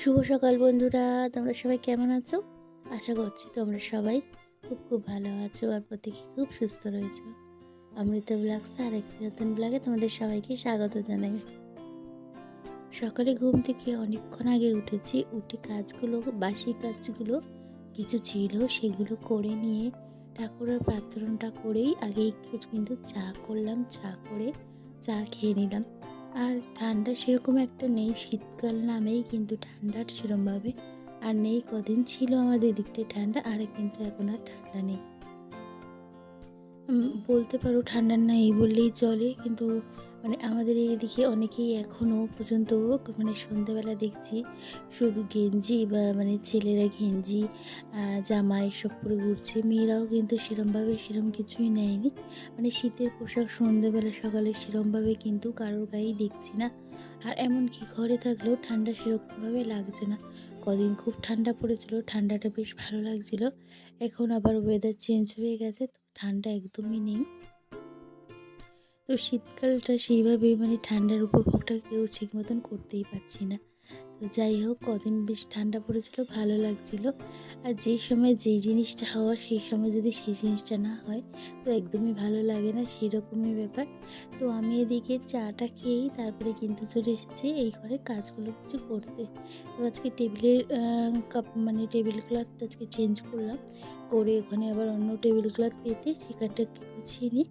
শুভ সকাল বন্ধুরা, তোমরা সবাই কেমন আছো? আশা করছি তোমরা সবাই খুব খুব ভালো আছো আর প্রত্যেকে খুব সুস্থ রয়েছো। অমৃত ব্লগস আর একটি নতুন ব্লগে তোমাদের সবাইকে স্বাগত জানাই। সকালে ঘুম থেকে অনেকক্ষণ আগে উঠেছি, উঠে কাজগুলো বাসি কাজগুলো, কিছু ছিল সেগুলো করে নিয়ে ঠাকুরের প্রার্থনাটা করেই আগে একটু কিন্তু চা করলাম, চা করে চা খেয়ে নিলাম। আর ঠান্ডা সেরকম একটা নেই, শীতকাল নামেই কিন্তু ঠান্ডার সেরমভাবে আর নেই, কদিন ছিল আমাদের দিকটায় ঠান্ডা, আর কিন্তু এখন আর ঠান্ডা নেই। বলতে পারো ঠান্ডা নাই বললেই চলে, কিন্তু মানে আমাদের এইদিকে অনেকেই এখনও পর্যন্ত মানে সন্ধ্যাবেলা দেখছি শুধু গেঞ্জি বা মানে ছেলেরা গেঞ্জি জামা এসব পরে ঘুরছে। মেয়েরাও কিন্তু সেরমভাবে সেরম কিছুই নেয়নি। মানে শীতের পোশাক সন্ধ্যেবেলা সকালে সেরমভাবে কিন্তু কারোর গায়েই দেখছি না। আর এমনকি ঘরে থাকলেও ঠান্ডা সেরকমভাবে লাগছে না। কদিন খুব ঠান্ডা পড়েছিল, ঠান্ডাটা বেশ ভালো লাগছিল। এখন আবার ওয়েদার চেঞ্জ হয়ে গেছে, তো ঠান্ডা একদমই নেই। তো শীতকালটা সেইভাবে মানে ঠান্ডার উপভোগটা কেউ ঠিক মতন করতেই পারছি না। তো যাই হোক, কদিন বেশ ঠান্ডা পড়েছিল, ভালো লাগছিল। আর যেই সময় যেই জিনিসটা হওয়ার, সেই সময় যদি সেই জিনিসটা না হয়, তো একদমই ভালো লাগে না, সেরকমই ব্যাপার। তো আমি এদিকে চাটা খেয়েই তারপরে কিন্তু চলে এসেছি এই ঘরে কাজগুলো কিছু করতে। তো আজকে টেবিলের কাপ মানে টেবিল ক্লথ আজকে চেঞ্জ করলাম। করে ওখানে আবার অন্য টেবিল ক্লথ পেতে সেখানটা গুছিয়ে নিই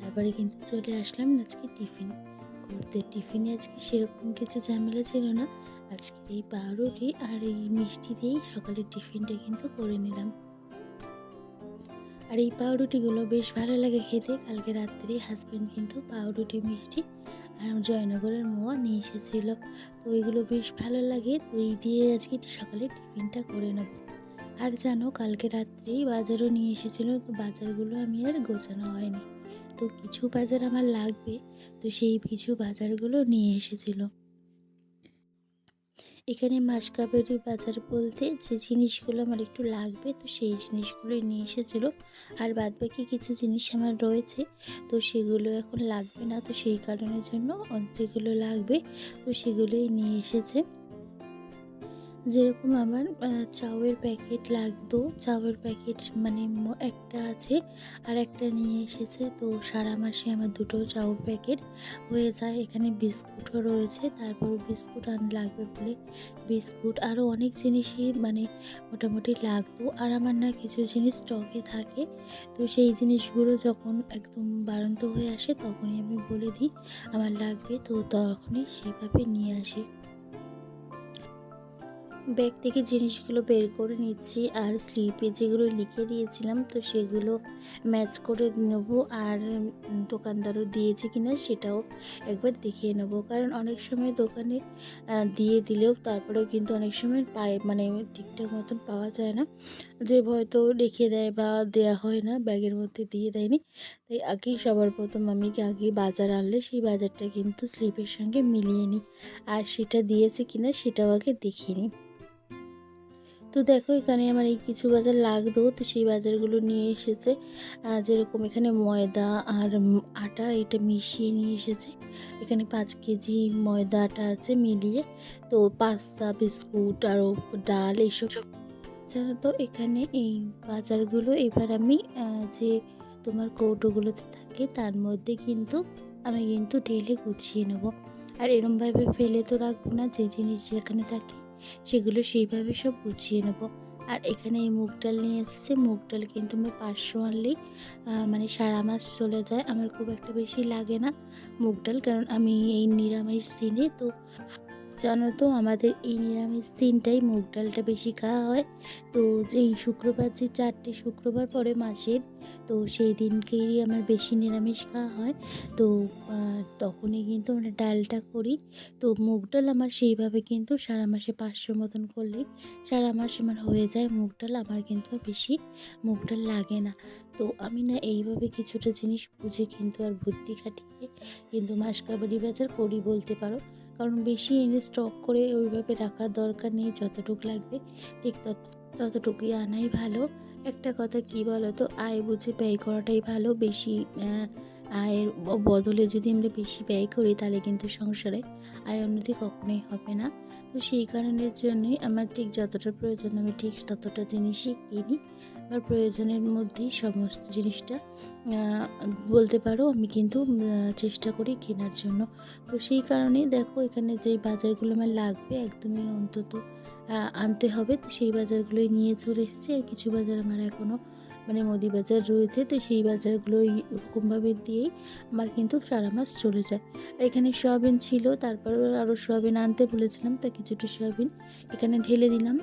তারপরে কিন্তু চলে আসলাম আজকে টিফিন করতে। টিফিনে আজকে সেরকম কিছু ঝামেলা ছিল না। আজকে এই পাউরুটি আর এই মিষ্টি দিয়েই সকালের টিফিনটা কিন্তু করে নিলাম। আর এই পাউরুটিগুলো বেশ ভালো লাগে খেতে। কালকে রাত্রে হাজব্যান্ড কিন্তু পাউরুটি, মিষ্টি আর জয়নগরের মোয়া নিয়ে এসেছিল। তো এগুলো বেশ ভালো লাগে, তো এই দিয়ে আজকে সকালে টিফিনটা করে নেব। আর জানো, কালকে রাত্রেই বাজারও নিয়ে এসেছিল, তো বাজারগুলো আমি আর গোছানো হয়নি। তো কিছু বাজার আমার লাগবে, তো সেই কিছু বাজারগুলো নিয়ে এসেছিল। এখানে মাসকাবেরি বাজার বলতে যে জিনিসগুলো আমার একটু লাগবে, তো সেই জিনিসগুলোই নিয়ে এসেছিল। আর বাদ বাকি কিছু জিনিস আমার রয়েছে, তো সেগুলো এখন লাগবে না, তো সেই কারণের জন্য যেগুলো লাগবে, তো সেগুলোই নিয়ে এসেছে। যেরকম আমার চাউয়ের প্যাকেট লাগতো। চাউয়ের প্যাকেট মানে একটা আছে আর একটা নিয়ে এসেছে। তো সারা মাসে আমার দুটো চাউর প্যাকেট হয়ে যায়। এখানে বিস্কুটও রয়েছে তারপর বিস্কুট আন, লাগবে বলে বিস্কুট। আরও অনেক জিনিসই মানে মোটামুটি লাগতো। আর আমার না কিছু জিনিস স্টকে থাকে। তো সেই জিনিসগুলো যখন একদম বাড়ন্ত হয়ে আসে, তখনই আমি বলে দিই, আমার লাগবে। তো তখনই সেভাবে নিয়ে আসে। ব্যাগ থেকে জিনিসগুলো বের করে নিচ্ছি আর স্লিপে যেগুলো লিখে দিয়েছিলাম, তো সেগুলো ম্যাচ করে নেব আর দোকানদারও দিয়েছে কিনা সেটাও একবার দেখিয়ে নেব। কারণ অনেক সময় দোকানে দিয়ে দিলেও তারপরেও কিন্তু অনেক সময় পায় মানে ঠিকঠাক মতন পাওয়া যায় না। যে হয়তো রেখে দেয় বা দেয়া হয় না, ব্যাগের মধ্যে দিয়ে দেয়নি। তাই আগেই সবার প্রথম আমি আগে বাজার আনলে সেই বাজারটা কিন্তু স্লিপের সঙ্গে মিলিয়ে নিই। আর সেটা দিয়েছে কিনা সেটাও আগে দেখিয়ে নিই। তো দেখো, এখানে আমার এই কিছু বাজার লাগতো, তো সেই বাজারগুলো নিয়ে এসেছে। যেরকম এখানে ময়দা আর আটা এটা মিশিয়ে নিয়ে এসেছে। এখানে পাঁচ কেজি ময়দা, আটা আছে মিলিয়ে। তো পাস্তা, বিস্কুট আরও ডাল এইসব সব জানো তো, এখানে এই বাজারগুলো। এবার আমি যে তোমার কৌটোগুলোতে থাকে, তার মধ্যে কিন্তু আমি কিন্তু ঢেলে গুছিয়ে নেব। আর এরমভাবে ফেলে তো রাখব না, যে জিনিস যেখানে থাকে সেগুলো সেইভাবে সব গুছিয়ে নেব। আর এখানে এই মুগ ডাল নিয়ে এসেছে। মুগ ডাল কিন্তু আমি পাঁচশো আনলেই মানে সারা মাস চলে যায়। আমার খুব একটা বেশি লাগে না মুগ ডাল, কারণ আমি এই নিরামিষ দিনে তো জানো তো, আমাদের এই নিরামিষ দিনটাই মুগ ডালটা বেশি খাওয়া হয়। তো এই শুক্রবার, যে চারটে শুক্রবার পরে মাসের, তো সেই দিনকেই আমার বেশি নিরামিষ খাওয়া হয়। তো তখনই কিন্তু আমরা ডালটা করি। তো মুগ ডাল আমার সেইভাবে কিন্তু সারা মাসে পাঁচশো মতন করলেই সারা মাস আমার হয়ে যায় মুগ ডাল। আমার কিন্তু আর বেশি মুগ ডাল লাগে না। তো আমি না এইভাবে কিছুটা জিনিস বুঝে কিন্তু আর বুদ্ধি খাটিয়ে কিন্তু মাসকাবারি বাজার করি বলতে পারো। কারণ বেশি এনে স্টক করে ওইভাবে রাখার দরকার নেই, যতটুকু লাগবে, ঠিক তত- ততটুকুই আনাই ভালো। একটা কথা কি বলো তো আয় বুঝে ব্যয় করাটাই ভালো। বেশি আয়ের বদলে যদি আমরা বেশি ব্যয় করি, তাহলে কিন্তু সংসারে আয় উন্নতি কখনোই হবে না। তো সেই কারণের জন্যই আমার ঠিক যতটা প্রয়োজন, আমি ঠিক ততটা জিনিসই কিনি। আমার প্রয়োজনের মধ্যেই সমস্ত জিনিসটা বলতে পারো আমি কিন্তু চেষ্টা করি কেনার জন্য। তো সেই কারণেই দেখো এখানে যে বাজারগুলো আমার লাগবে একদমই অন্তত আনতে হবে। তো সেই বাজারগুলোই নিয়ে চলে এসেছি। আর কিছু বাজার আমার এখনও মানে মুদি বাজার রয়েছে। তো সেই বাজারগুলো ওরকমভাবে দিয়েই আমার কিন্তু সারা মাস চলে যায়। আর এখানে সয়াবিন ছিল তারপর আরও সয়াবিন আনতে বলেছিলাম, তা কিছুটা সয়াবিন এখানে ঢেলে দিলাম।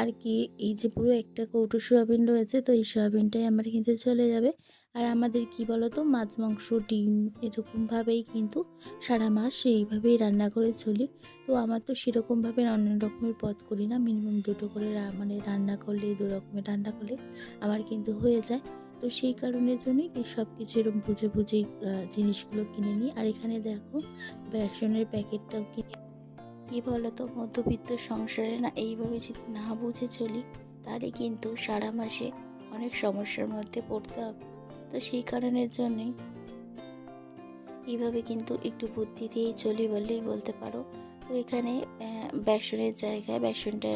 আর কি, এই যে পুরো একটা কৌটো সয়াবিন রয়েছে, তো এই সয়াবিনটাই আমার কিন্তু চলে যাবে। আর আমাদের কি বলতো, মাছ, মাংস, ডিম এরকমভাবেই কিন্তু সারা মাস এইভাবেই রান্না করে চলি। তো আমার তো সেরকমভাবে অন্য রকমের পদ করি না মিনিমাম দুটো করে মানে রান্না করলে, দু রকমের রান্না করলে আমার কিন্তু হয়ে যায়। তো সেই কারণের জন্যই এই সব কিছু এরকম বুঝে বুঝে জিনিসগুলো কিনে নিই। আর এখানে দেখো, বেসনের প্যাকেটটাও কিনে কি বলতো, মধ্যবিত্ত সংসারে না এইভাবে যদি না বুঝে চলি, তাহলে কিন্তু সারা মাসে অনেক সমস্যার মধ্যে পড়তে হবে। তো সেই কারণের জন্যে এইভাবে কিন্তু একটু বুদ্ধি দিয়েই চলি বললেই বলতে পারো। তো এখানে বেসনের জায়গায় বেসনটা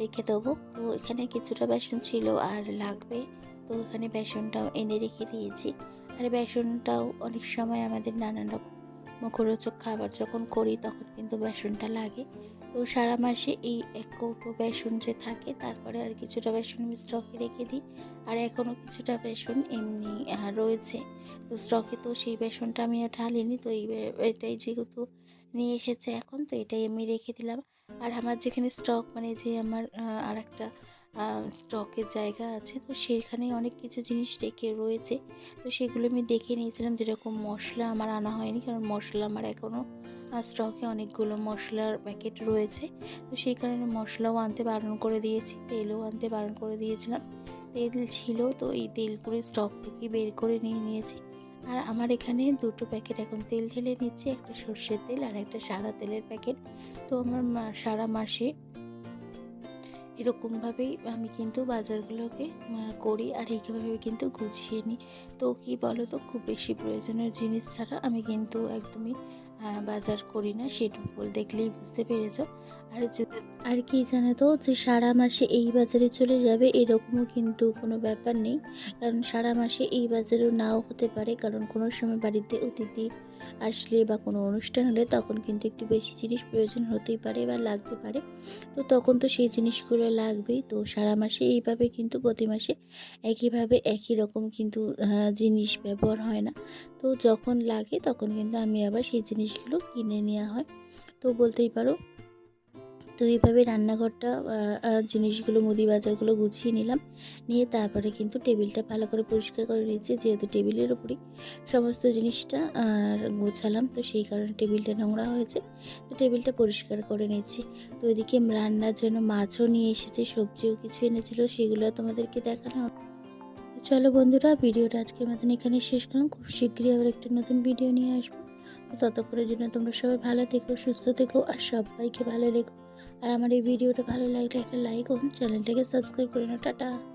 রেখে দেবো। তো এখানে কিছুটা বেসন ছিল আর লাগবে। তো এখানে বেসনটাও এনে রেখে দিয়েছি। আর বেসনটাও অনেক সময় আমাদের নানান রকম মুখরোচক খাবার যখন করি, তখন কিন্তু বেসনটা লাগে। তো সারা মাসে এই এক কৌটো বেসন যে থাকে, তারপরে আর কিছুটা বেসন আমি স্টকে রেখে দিই। আর এখনও কিছুটা বেসন এমনি রয়েছে। তো স্টকে তো সেই বেসনটা আমি আর ঢালিনি, তো এই এটাই যেহেতু নিয়ে এসেছে এখন, তো এটাই আমি রেখে দিলাম। আর আমার যেখানে স্টক মানে যে আমার আর একটা স্টকের জায়গা আছে। তো সেখানে অনেক কিছু জিনিস রেখে রয়েছে। তো সেগুলো আমি দেখে নিয়েছিলাম যেরকম মশলা আমার আনা হয়নি। কারণ মশলা আমার এখনও স্টকে অনেকগুলো মশলার প্যাকেট রয়েছে। তো সেই কারণে মশলাও আনতে বারণ করে দিয়েছি। তেলও আনতে বারণ করে দিয়েছিলাম। তেল ছিল, তো এই তেলগুলো স্টক থেকে বের করে নিয়ে নিয়েছি। আর আমার এখানে দুটো প্যাকেট এখন তেল ঢেলে নিচ্ছি। একটা সর্ষের তেল আর একটা সাদা তেলের প্যাকেট তো আমার সারা মাসে এরকমভাবেই আমি কিন্তু বাজারগুলোকে করি আর এইভাবে কিন্তু গুছিয়ে নিই। তো কি বলো তো খুব বেশি প্রয়োজনীয় জিনিস ছাড়া আমি কিন্তু একদমই বাজার করি না। সেটুকু দেখলেই বুঝতে পেরেছ। আর আর কি জানো তো যে সারা মাসে এই বাজারে চলে যাবে এরকমও কিন্তু কোনো ব্যাপার নেই। কারণ সারা মাসে এই বাজারেও নাও হতে পারে। কারণ কোনো সময় বাড়িতে অতিথি আসলে বা কোনো অনুষ্ঠান হলে তখন কিন্তু একটু বেশি জিনিস প্রয়োজন হতেই পারে বা লাগতে পারে। তো তখন তো সেই জিনিসগুলো লাগবেই। তো সারা মাসে এইভাবে কিন্তু প্রতি মাসে একইভাবে একই রকম কিন্তু জিনিস ব্যবহার হয় না। তো যখন লাগে তখন কিন্তু আমি আবার সেই জিনিসগুলো কিনে নেওয়া হয়। তো বলতেই পারো তো এইভাবে রান্নাঘরটা জিনিসগুলো, মুদি বাজারগুলো গুছিয়ে নিলাম। নিয়ে তারপরে কিন্তু টেবিলটা ভালো করে পরিষ্কার করে নিয়েছি। যেহেতু টেবিলের উপরেই সমস্ত জিনিসটা, আর গোছালাম, তো সেই কারণে টেবিলটা নোংরা হয়েছে। তো টেবিলটা পরিষ্কার করে নিচ্ছি তো ওইদিকে রান্নার জন্য মাছও নিয়ে এসেছে, সবজিও কিছু এনেছিল, সেগুলো তোমাদেরকে দেখানো চলো বন্ধুরা, ভিডিওটা আজকের মতন এখানে শেষ করলাম। খুব শীঘ্রই আবার একটা নতুন ভিডিও নিয়ে আসব। ততক্ষণের জন্য তোমরা সবাই ভালো থেকো, সুস্থ থেকো, আর সবাইকে ভালো রেখো। আর আমার এই ভিডিওটা ভালো লাগলে একটা লাইক ও চ্যানেলটাকে সাবস্ক্রাইব করে নাও টাটা।